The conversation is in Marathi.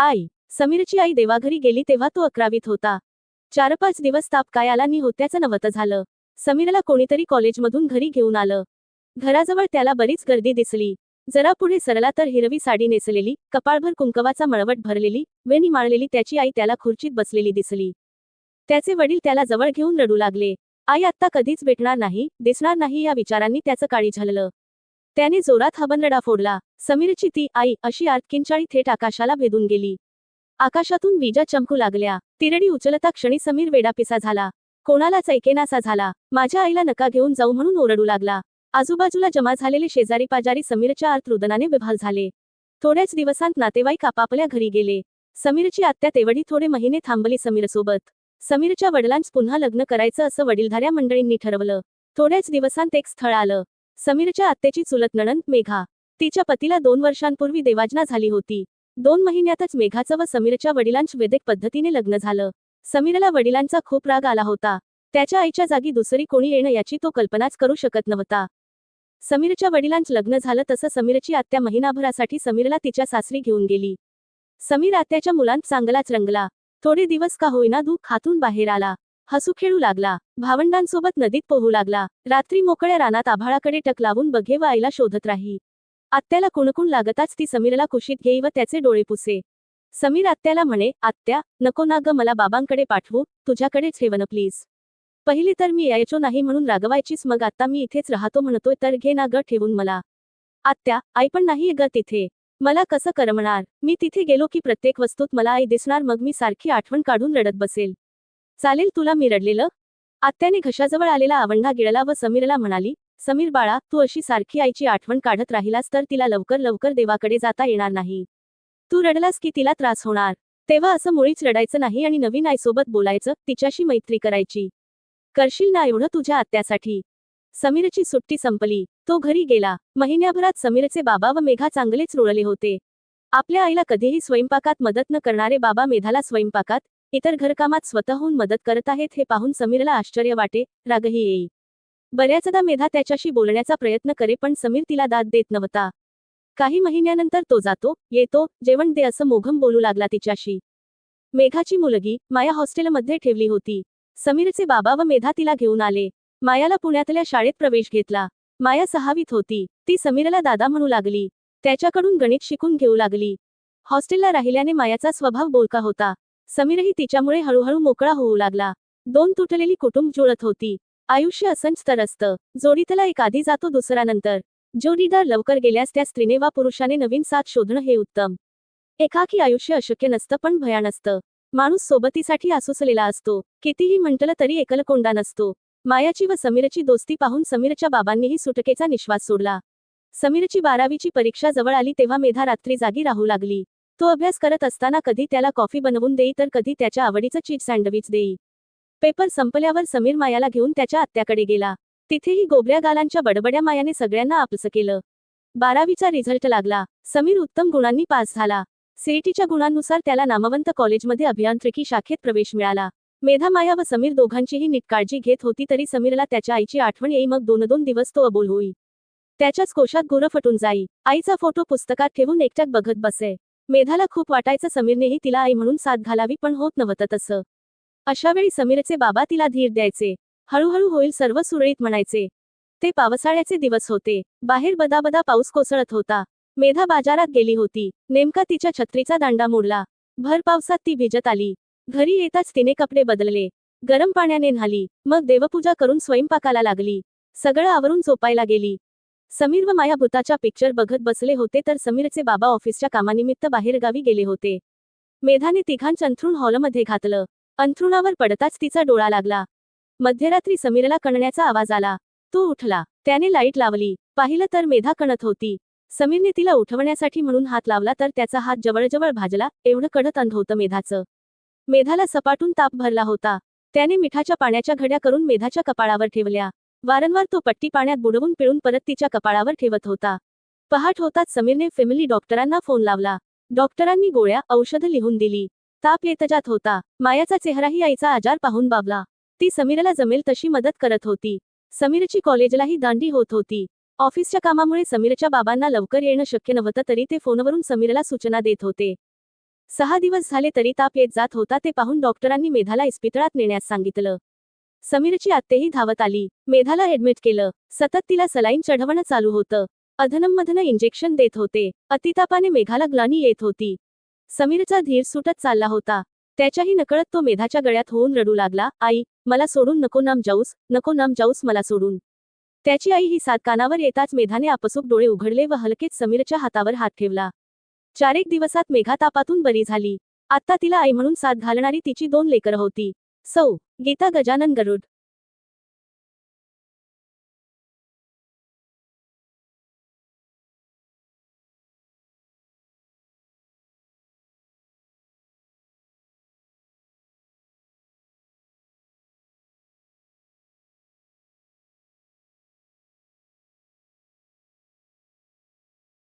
आई समीरची आई देवाघरी गेली तेव्हा तो अकरावीत होता. चार पाच दिवस ताप काय आला नि होत्याचं नवतं झालं. समीरला कोणीतरी कॉलेजमधून घरी घेऊन आलं. घराजवळ त्याला बरीच गर्दी दिसली. जरा पुढे सरला तर हिरवी साडी नेसलेली कपाळभर कुंकवाचा मळवट भरलेली वेणी माळलेली त्याची आई त्याला खुर्चीत बसलेली दिसली. त्याचे वडील त्याला जवळ घेऊन रडू लागले. आई आत्ता कधीच भेटणार नाही दिसणार नाही या विचारांनी त्याचं काळी झालं. त्याने जोरात हबनरडा फोडला. समीरची ती आई अशी आर्तकिंचाळी थेट आकाशाला भेदून गेली. आकाशातून विजा चमकू लागल्या. तिरडी उचलता क्षणी समीर वेडापिसा झाला. कोणालाच ऐकेनासा झाला? माझ्या आईला नका घेऊन जाऊ म्हणून ओरडू लागला. आजूबाजूला जमा झालेले शेजारी पाजारी समीरच्या आर्तरुदनाने विभाल झाले. थोड्याच दिवसांत नातेवाईक आपापल्या घरी गेले. समीरची आत्या तेवढी थोडे महिने थांबली समीरसोबत. समीरच्या वडिलांच पुन्हा लग्न करायचं असं वडीलधाऱ्या मंडळींनी ठरवलं. थोड्याच दिवसांत एक स्थळ आलं. समीरच्या आत्याची चुलत नणंद मेघा. तिच्या पतीला दोन वर्षांपूर्वी देवाजना झाली होती. दोन महिन्यातच मेघाचं व समीरच्या वडिलांच वेदिक पद्धतीने लग्न झालं. समीरला वडिलांचा खूप राग आला होता. त्याच्या आईच्या जागी दुसरी कोणी येणं याची तो कल्पनाच करू शकत नव्हता. समीरच्या वडिलांच लग्न झालं तसं समीरची आत्या महिनाभरासाठी समीरला तिच्या सासरी घेऊन गेली. समीर आत्याच्या मुलांत चांगलाच रंगला. थोडे दिवस का होईना दुःख खातून बाहेर आला. हसू खेळू लागला. भावंडांसोबत नदीत पोहू लागला. रात्री मोकळ्या रानात आभाळाकडे टक लावून बघे व आईला शोधत राही. आत्याला कुणकुण लागताच ती समीरला कुशीत घेई व त्याचे डोळे पुसे. समीर आत्याला म्हणे आत्या नको ना ग मला बाबांकडे पाठवू. तुझ्याकडेच ठेवन प्लीज. पहिली तर मी यायचो नाही म्हणून रागवायचीच मग आता मी इथेच राहतो म्हणतोय तर घे ना ग ठेवून मला. आत्या आई पण नाही ग तिथे. मला कसं करमणार? मी तिथे गेलो की प्रत्येक वस्तूत मला आई दिसणार मग मी सारखी आठवण काढून रडत बसेल. चालेल तुला मी रडलेलं आत्याने घशाजवळ आलेला आवंढा गिळला व समीरला म्हणाली समीर बाळा तू अशी सारखी आईची आठवण काढत राहिलास तर तिला लवकर लवकर देवाकडे जाता येणार नाही. तू रडलास की तिला त्रास होणार. तेव्हा असं मुळीच रडायचं नाही आणि नवीन आईसोबत बोलायचं तिच्याशी मैत्री करायची. करशील ना एवढं तुझ्या आत्यासाठी? समीरची सुट्टी संपली. तो घरी गेला. महिन्याभरात समीरचे बाबा व मेघा चांगलेच रुळले होते. आपल्या आईला कधीही स्वयंपाकात मदत न करणारे बाबा मेधाला स्वयंपाकात इतर घरकामात स्वतःहून मदत करत आहेत हे पाहून समीरला आश्चर्य वाटे रागही येई. बऱ्याचदा मेधा त्याच्याशी बोलण्याचा प्रयत्न करे पण समीर तिला दाद देत नव्हता. काही महिन्यानंतर तो जातो येतो जेवण दे असं मोघम बोलू लागला तिच्याशी. मेघाची मुलगी माया हॉस्टेलमध्ये ठेवली होती. समीरचे बाबा व मेधा तिला घेऊन आले. मायाला पुण्यातल्या शाळेत प्रवेश घेतला. माया सहावीत होती. ती समीरला दादा म्हणू लागली. त्याच्याकडून गणित शिकून घेऊ लागली. हॉस्टेलला राहिल्याने मायाचा स्वभाव बोलका होता. समीरही तिच्यामुळे हळूहळू मोकळा होऊ लागला. दोन तुटलेली कुटुंब जुळत होती. आयुष्य असंच तर असतं. जोडीतला एक आधी जातो दुसरा नंतर जोडीदार लवकर गेल्यास त्या स्त्रीने वा पुरुषाने नवीन साथ शोधणं हे उत्तम. एकाकी आयुष्य अशक्य नसतं पण भया नसतं माणूस सोबतीसाठी आसुसलेला असतो. कितीही म्हटलं तरी एकलकोंडा नसतो. मायाची व समीरची दोस्ती पाहून समीरच्या बाबांनीही सुटकेचा निश्वास सोडला. समीरची बारावीची परीक्षा जवळ आली तेव्हा मेधा रात्री जागी राहू लागली. तो अभ्यास करत असताना कधी त्याला कॉफी बनवून देई तर कधी त्याच्या आवडीचं चीज सँडविच देई. पेपर संपल्यावर समीर मायाला घेऊन त्याच्या आत्याकडे गेला. तिथेही गोबऱ्या गालांच्या बडबड्या मायाने सगळ्यांना आपलंसं केलं. बारावीचा रिझल्ट लागला. समीर उत्तम गुणांनी पास झाला. सीईटीच्या गुणांनुसार त्याला नामवंत कॉलेजमध्ये अभियांत्रिकी शाखेत प्रवेश मिळाला. मेधा माया व समीर दोघांचीही नीटकाळजी घेत होती तरी समीरला त्याच्या आईची आठवण येई मग दोन दोन दिवस तो अबोल होई. त्याच्याच कोशात गोरं फटून जाई. आईचा फोटो पुस्तकात ठेवून एकट्याक बघत बसे. मेधाला खूप वाटायचं समीरनेही तिला आई म्हणून साथ घालावी पण होत नव्हतं तसं. अशावेळी समीरचे बाबा तिला धीर द्यायचे. हळूहळू होईल सर्व सुरळीत म्हणायचे. ते पावसाळ्याचे दिवस होते. बाहेर बदाबदा पाऊस कोसळत होता. मेधा बाजारात गेली होती. नेमका तिच्या छत्रीचा दांडा मोडला. भर पावसात ती भिजत आली. घरी येताच तिने कपडे बदलले. गरम पाण्याने न्हाली. मग देवपूजा करून स्वयंपाकाला लागली. सगळं आवरून झोपायला गेली. समीर व माया भूताच्या पिक्चर बघत बसले होते तर समीरचे बाबा ऑफिसच्या कामानिमित्त बाहेरगावी गेले होते. मेधाने तिघांच अंथरुण हॉलमध्ये घातलं. अंथरुणावर पडताच तिचा डोळा लागला. मध्यरात्री समीरला कणण्याचा आवाज आला. तो उठला. त्याने लाइट लावली. पाहिलं तर मेधा कणत होती. समीरने तिला उठवण्यासाठी म्हणून हात लावला तर त्याचा हात जवळजवळ भाजला. एवढं कडत अंध होतं मेधाचं. मेधाला सपाटून ताप भरला होता. त्याने मिठाच्या पाण्याच्या घड्या करून मेधाच्या कपाळावर ठेवल्या. वारंवार तो पट्टी पाण्यात बुडवून पिळून परत तिच्या कपाळावर ठेवत होता. पहाट होताच समीरने फॅमिली डॉक्टरांना फोन लावला. डॉक्टरांनी गोळ्या औषधं लिहून दिली. ताप येत जात होता. मायाचा चेहराही आईचा आजार पाहून बाबला. ती समीरला जमेल तशी मदत करत होती. समीरची कॉलेजलाही दांडी होत होती. ऑफिसच्या कामामुळे समीरच्या बाबांना लवकर येणं शक्य नव्हतं तरी ते फोनवरून समीरला सूचना देत होते. सहा दिवस झाले तरी ताप येत जात होता ते पाहून डॉक्टरांनी मेधाला इस्पितळात नेण्यास सांगितलं. समीरची आत्तेही धावत आली. मेधाला ऍडमिट केलं. सतत तिला सलाईन चढवणं चालू होतं. अधनमधन इंजेक्शन देत होते. अतितापाने मेघाला ग्लानी येत होती. समीरचा धीर सुटत चालला होता. त्याच्याही नकळत तो मेधाच्या गळ्यात होऊन रडू लागला. आई मला सोडून नको नाम जाऊस. नको नाम जाऊस मला सोडून. त्याची आई ही सात कानावर येताच मेधाने आपसूक डोळे उघडले व हलकेच समीरच्या हातावर हात ठेवला. चारेक दिवसात मेघा तापातून बरी झाली. आता तिला आई म्हणून साथ घालणारी तिची दोन लेकरं होती. सौ गीता गजानन गरुड.